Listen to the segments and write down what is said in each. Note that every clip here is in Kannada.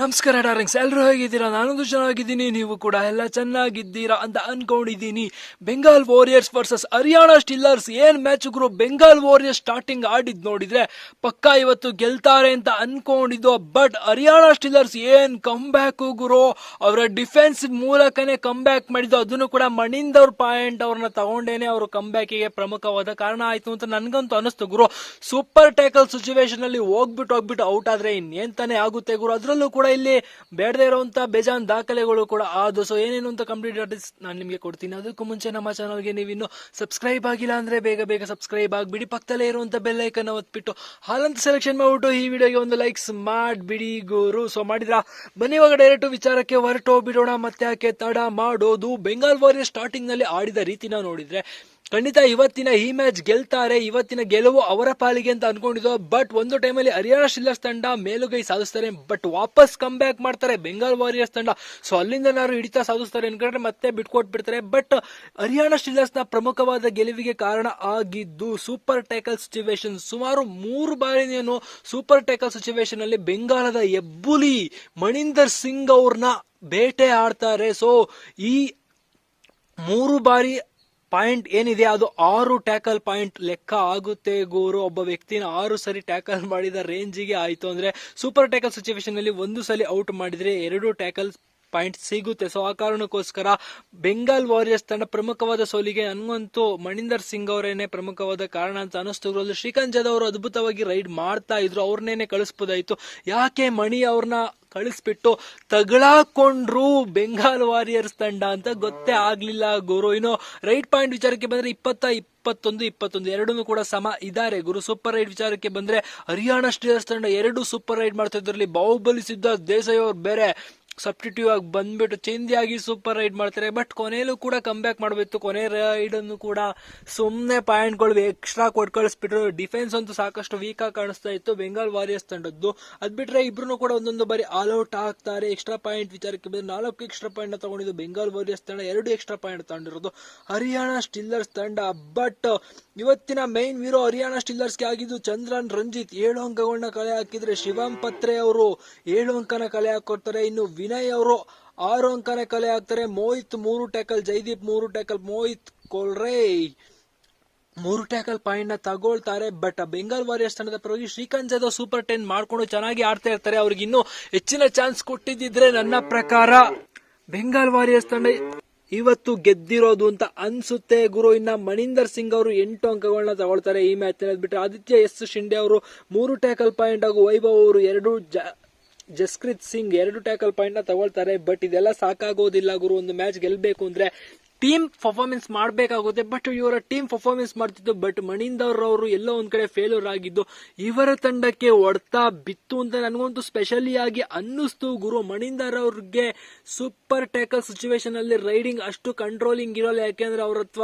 ನಮಸ್ಕಾರ ಡಾರ್ಲಿಂಗ್ಸ್ ಎಲ್ಲರೂ ಹೇಗಿದ್ದೀರಾ? ನಾನೊಂದು ಚೆನ್ನಾಗಿದ್ದೀನಿ, ನೀವು ಕೂಡ ಎಲ್ಲ ಚೆನ್ನಾಗಿದ್ದೀರಾ ಅಂತ ಅನ್ಕೊಂಡಿದ್ದೀನಿ. Bengal Warriors versus Haryana Steelers, ಏನ್ ಮ್ಯಾಚ್ ಗುರು? ಬೆಂಗಾಲ್ ವಾರಿಯರ್ಸ್ ಸ್ಟಾರ್ಟಿಂಗ್ ಆಡಿದ್ ನೋಡಿದ್ರೆ ಪಕ್ಕಾ ಇವತ್ತು ಗೆಲ್ತಾರೆ ಅಂತ ಅನ್ಕೊಂಡಿದ್ದು ಬಟ್ ಹರಿಯಾಣ ಸ್ಟಿಲ್ಲರ್ಸ್ ಏನ್ ಕಮ್ ಬ್ಯಾಕ್ ಗುರು? ಅವರ ಡಿಫೆನ್ಸ್ ಮೂಲಕನೇ ಕಮ್ ಬ್ಯಾಕ್ ಮಾಡಿದ್ದು. ಅದನ್ನು ಕೂಡ ಮಣಿಂದವ್ರ ಪಾಯಿಂಟ್ ಅವ್ರನ್ನ ತಗೊಂಡೇನೆ ಅವರು ಕಮ್ ಬ್ಯಾಕಿಗೆ ಪ್ರಮುಖವಾದ ಕಾರಣ ಆಯ್ತು ಅಂತ ನನ್ಗಂತೂ ಅನಿಸ್ತು ಗುರು. ಸೂಪರ್ ಟ್ಯಾಕಲ್ ಸಿಚುವೇಶನ್ ಅಲ್ಲಿ ಹೋಗ್ಬಿಟ್ಟು ಹೋಗ್ಬಿಟ್ಟು ಔಟ್ ಆದ್ರೆ ಇನ್ನೇನ್ ತಾನೇ ಆಗುತ್ತೆ ಗುರು? ಅದರಲ್ಲೂ ಕೂಡ ಇಲ್ಲಿ ಬೇಡದೇ ಇರುವಂತ ಬೇಜಾನ್ ದಾಖಲೆಗಳು ಕೂಡ ಆದು. ಸೊ ಏನೇನು ಅಂತ ಕಂಪ್ಲೀಟ್ ಡೀಟೇಲ್ಸ್ ನಾನು ನಿಮಗೆ ಕೊಡ್ತೀನಿ. ಅದಕ್ಕೂ ಮುಂಚೆ ನಮ್ಮ ಚಾನಲ್ಗೆ ನೀವು ಇನ್ನು ಸಬ್ಸ್ಕ್ರೈಬ್ ಆಗಿಲ್ಲ ಅಂದ್ರೆ ಬೇಗ ಬೇಗ ಸಬ್ಸ್ಕ್ರೈಬ್ ಆಗಿಬಿಡಿ. ಪಕ್ಕದಲ್ಲೇ ಇರುವಂತ ಬೆಲ್ ಐಕನ್ ಒತ್ಬಿಟ್ಟು ಹಾಲಂತ ಸೆಲೆಕ್ಷನ್ ಮಾಡ್ಬಿಟ್ಟು ಈ ವಿಡಿಯೋಗೆ ಒಂದು ಲೈಕ್ಸ್ ಬಿಡಿ ಗುರು. ಸೊ ಮಾಡಿದ್ರ? ಬನ್ನಿ ಇವಾಗ ಡೈರೆಕ್ಟ್ ವಿಚಾರಕ್ಕೆ ಹೊರಟು ಬಿಡೋಣ ಮತ್ತೆ ಯಾಕೆ ತಡ ಮಾಡೋದು? ಬೆಂಗಾಲ್ ವಾರಿಯರ್ ಸ್ಟಾರ್ಟಿಂಗ್ನಲ್ಲಿ ಆಡಿದ ರೀತಿನ ನೋಡಿದ್ರೆ ಖಂಡಿತ ಇವತ್ತಿನ ಈ ಮ್ಯಾಚ್ ಗೆಲ್ತಾರೆ, ಇವತ್ತಿನ ಗೆಲುವು ಅವರ ಪಾಲಿಗೆ ಅಂತ ಅನ್ಕೊಂಡಿದ್ದು ಬಟ್ ಒಂದು ಟೈಮಲ್ಲಿ ಹರಿಯಾಣ ಶಿಲ್ಲರ್ಸ್ ತಂಡ ಮೇಲುಗೈ ಸಾಧಿಸ್ತಾರೆ ಬಟ್ ವಾಪಸ್ ಕಮ್ ಬ್ಯಾಕ್ ಮಾಡ್ತಾರೆ ಬೆಂಗಾಲ್ ವಾರಿಯರ್ಸ್ ತಂಡ. ಸೊ ಅಲ್ಲಿಂದ ಹಿಡಿತ ಸಾಧಿಸ್ತಾರೆ ಅನ್ಕೊಂಡ್ರೆ ಮತ್ತೆ ಬಿಟ್ಕೊಟ್ಬಿಡ್ತಾರೆ ಬಟ್ ಹರಿಯಾಣ ಶಿಲ್ಲರ್ಸ್ನ ಪ್ರಮುಖವಾದ ಗೆಲುವಿಗೆ ಕಾರಣ ಆಗಿದ್ದು ಸೂಪರ್ ಟ್ಯಾಕಲ್ ಸಿಚುವೇಶನ್ ಸುಮಾರು ಮೂರು ಬಾರಿ ಸೂಪರ್ ಟ್ಯಾಕಲ್ ಸಿಚುವೇಶನ್ ಅಲ್ಲಿ ಬೆಂಗಾಲದ ಎಬ್ಬುಲಿ ಮಣಿಂದರ್ ಸಿಂಗ್ ಅವ್ರನ್ನ ಬೇಟೆ ಆಡ್ತಾರೆ. ಸೊ ಈ ಮೂರು ಬಾರಿ ಪಾಯಿಂಟ್ ಏನಿದೆ, ಅದು ಆರು ಟ್ಯಾಕಲ್ ಪಾಯಿಂಟ್ ಲೆಕ್ಕ ಆಗುತ್ತೆ ಗೋರು ಒಬ್ಬ ವ್ಯಕ್ತಿನ ಆರು ಸರಿ ಟ್ಯಾಕಲ್ ಮಾಡಿದ ರೇಂಜಿಗೆ ಆಯಿತು. ಅಂದ್ರೆ ಸೂಪರ್ ಟ್ಯಾಕಲ್ ಸಿಚುವೇಶನ್ ಅಲ್ಲಿ ಒಂದು ಸಲ ಔಟ್ ಮಾಡಿದ್ರೆ ಎರಡು ಟ್ಯಾಕಲ್ ಪಾಯಿಂಟ್ ಸಿಗುತ್ತೆ. ಸೊ ಆ ಕಾರಣಕ್ಕೋಸ್ಕರ ಬೆಂಗಾಲ್ ವಾರಿಯರ್ಸ್ ತಂಡ ಪ್ರಮುಖವಾದ ಸೋಲಿಗೆ. ನನಗಂತೂ ಮಣಿಂದರ್ ಸಿಂಗ್ ಅವರೇನೆ ಪ್ರಮುಖವಾದ ಕಾರಣ ಅಂತ ಅನಿಸ್ತು ಅದ್ರಲ್ಲಿ ಶ್ರೀಕಾಂತ್ ಜಾಧವ್ ಅವರು ಅದ್ಭುತವಾಗಿ ರೈಡ್ ಮಾಡ್ತಾ ಇದ್ರು. ಅವ್ರನ್ನೇನೆ ಕಳಿಸ್ಬೋದಾಯ್ತು. ಯಾಕೆ ಮಣಿ ಅವ್ರನ್ನ ಕಳಿಸ್ಬಿಟ್ಟು ತಗಳಾಕೊಂಡ್ರು ಬೆಂಗಾಲ್ ವಾರಿಯರ್ಸ್ ತಂಡ ಅಂತ ಗೊತ್ತೇ ಆಗ್ಲಿಲ್ಲ ಗುರು. ಇನ್ನು ರೈಟ್ ಪಾಯಿಂಟ್ ವಿಚಾರಕ್ಕೆ ಬಂದ್ರೆ ಇಪ್ಪತ್ತ ಇಪ್ಪತ್ತೊಂದು ಇಪ್ಪತ್ತೊಂದು ಎರಡೂ ಕೂಡ ಸಮ ಇದ್ದಾರೆ ಗುರು ಸೂಪರ್ ರೈಡ್ ವಿಚಾರಕ್ಕೆ ಬಂದ್ರೆ ಹರಿಯಾಣ ಸ್ಟೇರ್ಸ್ ತಂಡ ಎರಡು ಸೂಪರ್ ರೈಡ್ ಮಾಡ್ತಾ ಇದ್ರಲ್ಲಿ ಬಾಹುಬಲಿ ಸಿದ್ಧ ದೇಸಾಯಿ ಅವ್ರು ಬೇರೆ. ಸಬ್ಸ್ಟಿಟ್ಯೂ ಆಗಿ ಬಂದ್ಬಿಟ್ಟು ಚೇಂಜ್ ಆಗಿ ಸೂಪರ್ ರೈಡ್ ಮಾಡ್ತಾರೆ. ಬಟ್ ಕೊನೆಯಲ್ಲೂ ಕೂಡ ಕಮ್ ಬ್ಯಾಕ್ ಮಾಡಬೇಕು. ಕೊನೆ ರೈಡ್ ಅನ್ನು ಕೂಡ ಸುಮ್ಮನೆ ಪಾಯಿಂಟ್ಗಳು ಎಕ್ಸ್ಟ್ರಾ ಕೊಟ್ಟು ಕಳಿಸ್ಬಿಟ್ರು. ಡಿಫೆನ್ಸ್ ಅಂತೂ ಸಾಕಷ್ಟು ವೀಕ್ ಆಗಿ ಕಾಣಿಸ್ತಾ ಇತ್ತು. ಬೆಂಗಾಲ್ ವಾರಿಯರ್ಸ್ ತಂಡದ್ದು. ಅದು ಬಿಟ್ರೆ ಇಬ್ರು ಕೂಡ ಒಂದೊಂದು ಬಾರಿ ಆಲ್ ಔಟ್ ಆಗ್ತಾರೆ. ಎಕ್ಸ್ಟ್ರಾ ಪಾಯಿಂಟ್ ವಿಚಾರಕ್ಕೆ ಬಂದ್ರೆ ನಾಲ್ಕು ಎಕ್ಸ್ಟ್ರಾ ಪಾಯಿಂಟ್ ತಗೊಂಡಿದ್ದು ಬೆಂಗಾಲ್ ವಾರಿಯರ್ಸ್ ತಂಡ. ಎರಡು ಎಕ್ಸ್ಟ್ರಾ ಪಾಯಿಂಟ್ ತಗೊಂಡಿರೋದು ಹರಿಯಾಣ ಸ್ಟಿಲ್ಲರ್ಸ್ ತಂಡ. ಬಟ್ ಇವತ್ತಿನ ಮೈನ್ ವೀರೋ ಹರಿಯಾಣ ಸ್ಟಿಲ್ಲರ್ಸ್ಗೆ ಆಗಿದ್ದು ಚಂದ್ರನ್ ರಂಜಿತ್. ಏಳು ಅಂಕಗಳನ್ನ ಕಲೆ ಹಾಕಿದ್ರೆ ಶಿವಂ ಪತ್ರೆ ಅವರು ಏಳು ಅಂಕನ ಕಲೆ ಹಾಕೊಡ್ತಾರೆ. ಇನ್ನು ವಿನಯ್ ಅವರು ಆರು ಅಂಕನೇ ಕಲೆ ಹಾಕ್ತಾರೆ ಮೋಹಿತ್ ಮೂರು ಟ್ಯಾಕಲ್ ಜೈದೀಪ್ ಮೂರು ಟ್ಯಾಕಲ್ ಮೋಹಿತ್ ಕೊಲ್ರೇ ಮೂರು ಟ್ಯಾಕಲ್ ಪಾಯಿಂಟ್ನ ತಗೊಳ್ತಾರೆ. ಬಟ್ ಬೆಂಗಾಲ್ ವಾರಿಯರ್ಸ್ ತಂಡದ ಪರವಾಗಿ ಶ್ರೀಕಾಂತ್ ಜಾಧವ್ ಸೂಪರ್ ಟೆನ್ ಮಾಡ್ಕೊಂಡು ಚೆನ್ನಾಗಿ ಆಡ್ತಾ ಇರ್ತಾರೆ. ಅವ್ರಿಗೆ ಇನ್ನೂ ಹೆಚ್ಚಿನ ಚಾನ್ಸ್ ಕೊಟ್ಟಿದ್ದಿದ್ರೆ ನನ್ನ ಪ್ರಕಾರ ಬೆಂಗಾಲ್ ವಾರಿಯರ್ಸ್ ತಂಡ ಇವತ್ತು ಗೆದ್ದಿರೋದು ಅಂತ ಅನ್ಸುತ್ತೆ. ಗುರು, ಇನ್ನ ಮಣಿಂದರ್ ಸಿಂಗ್ ಅವರು ಎಂಟು ಅಂಕಗಳನ್ನ ತಗೊಳ್ತಾರೆ ಈ ಮ್ಯಾಚ್ ಬಿಟ್ಟರೆ ಆದಿತ್ಯ ಎಸ್ ಶಿಂಡೆ ಅವರು ಮೂರು ಟ್ಯಾಕಲ್ ಪಾಯಿಂಟ್ ಹಾಗೂ ವೈಭವ್ ಅವರು ಎರಡು ಜ- ಜಸ್ಕ್ರಿತ್ ಸಿಂಗ್ ಎರಡು ಟ್ಯಾಕಲ್ ಪಾಯಿಂಟ್ನ ತಗೊಳ್ತಾರೆ ಬಟ್ ಇದೆಲ್ಲ ಸಾಕಾಗೋದಿಲ್ಲ ಗುರು. ಒಂದು ಮ್ಯಾಚ್ ಗೆಲ್ಬೇಕು ಅಂದ್ರೆ ಟೀಮ್ ಪರ್ಫಾರ್ಮೆನ್ಸ್ ಮಾಡಬೇಕಾಗುತ್ತೆ ಬಟ್ ಇವರ ಟೀಮ್ ಪರ್ಫಾರ್ಮೆನ್ಸ್ ಮಾಡ್ತಿದ್ದು ಬಟ್ ಮಣಿಂದರ್ ಅವರು ಎಲ್ಲೋ ಒಂದ್ ಕಡೆ ಫೇಲ್ಯೂರ್ ಆಗಿದ್ದು, ಇವರ ತಂಡಕ್ಕೆ ಹೊಡ್ತಾ ಬಿತ್ತು ಅಂತ ನನಗಂತೂ ಸ್ಪೆಷಲಿ ಆಗಿ ಅನ್ನಿಸ್ತು ಗುರು. ಮಣಿಂದರ್ ಅವ್ರಿಗೆ ಸೂಪರ್ ಟ್ಯಾಕಲ್ ಸಿಚುವೇಶನ್ ಅಲ್ಲಿ ರೈಡಿಂಗ್ ಅಷ್ಟು ಕಂಟ್ರೋಲಿಂಗ್ ಇರೋಲ್ಲ, ಯಾಕೆಂದ್ರೆ ಅವ್ರ ಹತ್ರ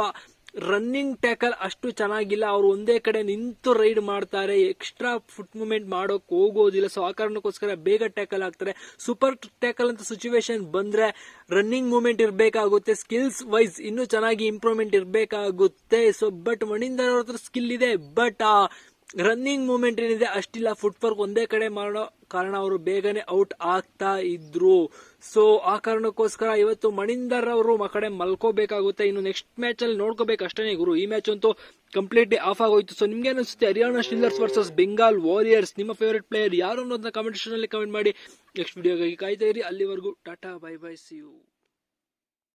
ರನ್ನಿಂಗ್ ಟ್ಯಾಕಲ್ ಅಷ್ಟು ಚೆನ್ನಾಗಿಲ್ಲ. ಅವ್ರು ಒಂದೇ ಕಡೆ ನಿಂತು ರೈಡ್ ಮಾಡ್ತಾರೆ. ಎಕ್ಸ್ಟ್ರಾ ಫುಟ್ ಮೂವ್ಮೆಂಟ್ ಮಾಡೋಕೆ ಹೋಗೋದಿಲ್ಲ. ಸೊ ಆ ಕಾರಣಕ್ಕೋಸ್ಕರ ಬೇಗ ಟ್ಯಾಕಲ್ ಆಗ್ತಾರೆ. ಸೂಪರ್ ಟ್ಯಾಕಲ್ ಅಂತ ಸಿಚುವೇಶನ್ ಬಂದ್ರೆ ರನ್ನಿಂಗ್ ಮೂವ್ಮೆಂಟ್ ಇರಬೇಕಾಗುತ್ತೆ. ಸ್ಕಿಲ್ಸ್ ವೈಸ್ ಇನ್ನೂ ಚೆನ್ನಾಗಿ ಇಂಪ್ರೂವ್ಮೆಂಟ್ ಇರಬೇಕಾಗುತ್ತೆ. ಸೊ ಬಟ್ ಮಣಿಂದರ್ ಅವ್ರ ಹತ್ರ ಸ್ಕಿಲ್ ಇದೆ. ಬಟ್ ಆ ರನ್ನಿಂಗ್ ಮೂಮೆಂಟ್ ಏನಿದೆ ಅಷ್ಟಿಲ್ಲ. ಫುಟ್ ವರ್ಕ್ ಒಂದೇ ಕಡೆ ಮಾಡೋ ಕಾರಣ ಅವರು ಬೇಗನೆ ಔಟ್ ಆಗ್ತಾ ಇದ್ರು. ಸೊ ಆ ಕಾರಣಕ್ಕೋಸ್ಕರ ಇವತ್ತು ಮಣಿಂದರ್ ಅವರು ಕಡೆ ಮಲ್ಕೋಬೇಕಾಗುತ್ತೆ. ಇನ್ನು ನೆಕ್ಸ್ಟ್ ಮ್ಯಾಚ್ ಅಲ್ಲಿ ನೋಡ್ಕೋಬೇಕು ಅಷ್ಟೇ ಗುರು. ಈ ಮ್ಯಾಚ್ ಅಂತೂ ಕಂಪ್ಲೀಟ್ಲಿ ಆಫ್ ಆಗೋಯ್ತು. ಸೊ ನಿಮ್ಗೆ ಅನಿಸುತ್ತೆ Haryana Steelers versus Bengal Warriors ನಿಮ್ಮ ಫೇವರೇಟ್ ಪ್ಲೇಯರ್ ಯಾರು ಅನ್ನೋದನ್ನ ಕಮೆಂಟ್ ಅಲ್ಲಿ ಕಮೆಂಟ್ ಮಾಡಿ. ನೆಕ್ಸ್ಟ್ ವಿಡಿಯೋಗಾಗಿ ಕಾಯ್ತಾ ಇರಿ. ಅಲ್ಲಿವರೆಗೂ tata bye bye see you